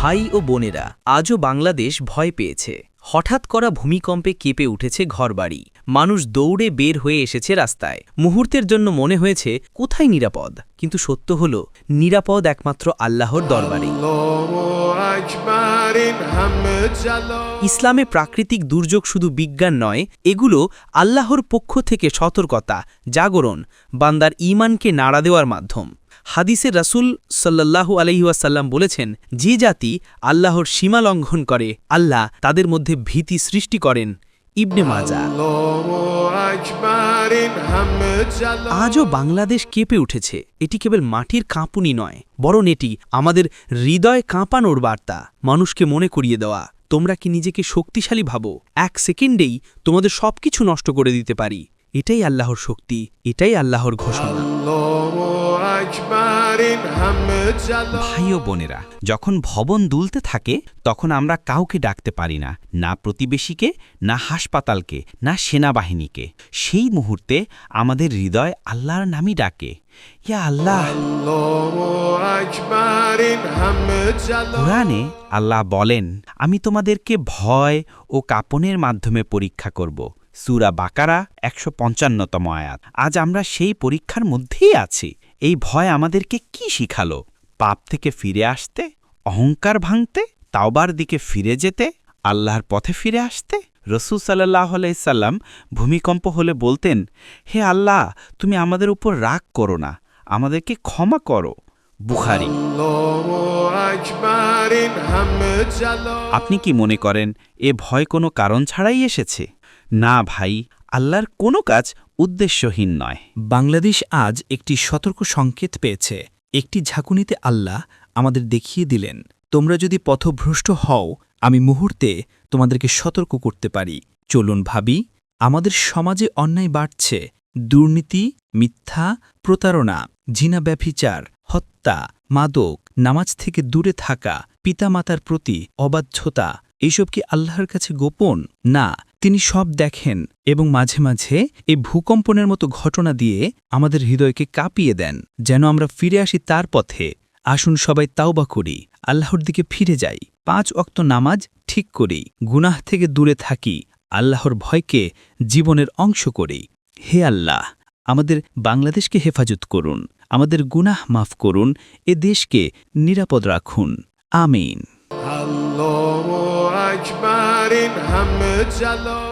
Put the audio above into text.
ভাই ও বোনেরা আজও বাংলাদেশ ভয় পেয়েছে। হঠাৎ করা ভূমিকম্পে কেঁপে উঠেছে ঘরবাড়ি। মানুষ দৌড়ে বের হয়ে এসেছে রাস্তায়। মুহূর্তের জন্য মনে হয়েছে, কোথায় নিরাপদ? কিন্তু সত্য হল, নিরাপদ একমাত্র আল্লাহর দরবারে। ইসলামে প্রাকৃতিক দুর্যোগ শুধু বিজ্ঞান নয়, এগুলো আল্লাহর পক্ষ থেকে সতর্কতা, জাগরণ, বান্দার ঈমানকে নাড়া দেওয়ার মাধ্যম। হাদিসে রাসূল সাল্লাল্লাহু আলহিউসাল্লাম বলেছেন, যে জাতি আল্লাহর সীমা লঙ্ঘন করে, আল্লাহ তাদের মধ্যে ভীতি সৃষ্টি করেন। ইবনে মাজা। আজও বাংলাদেশ কেঁপে উঠেছে। এটি কেবল মাটির কাঁপুনি নয়, বরং এটি আমাদের হৃদয় কাঁপানোর বার্তা। মানুষকে মনে করিয়ে দেওয়া, তোমরা কি নিজেকে শক্তিশালী ভাবো? এক সেকেন্ডেই তোমাদের সবকিছু নষ্ট করে দিতে পারি। এটাই আল্লাহর শক্তি, এটাই আল্লাহর ঘোষণা। ভাই ও বোনেরা যখন ভবন দুলতে থাকে তখন আমরা কাউকে ডাকতে পারি না না প্রতিবেশীকে না হাসপাতালকে না সেনাবাহিনীকে। সেই মুহূর্তে আমাদের হৃদয় আল্লাহর নামই ডাকে। ইয়া আল্লাহ। কোরআনে আল্লাহ বলেন আমি তোমাদেরকে ভয় ও কাপনের মাধ্যমে পরীক্ষা করব। সুরা বাকারা একশো পঞ্চান্নতম আয়াত। আজ আমরা সেই পরীক্ষার মধ্যেই আছি। এই ভয় আমাদেরকে কি শিখালো? পাপ থেকে ফিরে আসতে, অহংকার ভাঙতে, তাওবার দিকে ফিরে যেতে, আল্লাহর পথে ফিরে আসতে? রসুল সাল্লাহ আলাইসাল্লাম ভূমিকম্প হলে বলতেন, হে আল্লাহ, তুমি আমাদের উপর রাগ করো না, আমাদেরকে ক্ষমা করো। বুখারি। আপনি কি মনে করেন, এ ভয় কোনো কারণ ছাড়াই এসেছে? না ভাই, আল্লাহর কোনো কাজ উদ্দেশ্যহীন নয়। বাংলাদেশ আজ একটি সতর্ক সংকেত পেয়েছে। একটি ঝাঁকুনিতে আল্লাহ আমাদের দেখিয়ে দিলেন, তোমরা যদি পথভ্রষ্ট হও, আমি মুহূর্তে তোমাদেরকে সতর্ক করতে পারি। চলুন ভাবি, আমাদের সমাজে অন্যায় বাড়ছে। দুর্নীতি, মিথ্যা, প্রতারণা, জিনা ব্যভিচার, হত্যা, মাদক, নামাজ থেকে দূরে থাকা, পিতামাতার প্রতি অবাধ্যতা এইসব কি আল্লাহর কাছে গোপন? না তিনি সব দেখেন এবং মাঝে মাঝে এই ভূকম্পনের মতো ঘটনা দিয়ে আমাদের হৃদয়কে কাঁপিয়ে দেন, যেন আমরা ফিরে আসি তার পথে। আসুন সবাই তাওবা করি, আল্লাহর দিকে ফিরে যাই। পাঁচ অক্ত নামাজ ঠিক করি, গুনাহ থেকে দূরে থাকি, আল্লাহর ভয়কে জীবনের অংশ করি। হে আল্লাহ, আমাদের বাংলাদেশকে হেফাজত করুন, আমাদের গুনাহ মাফ করুন, এ দেশকে নিরাপদ রাখুন। আমিন। اکبر این همه جلال.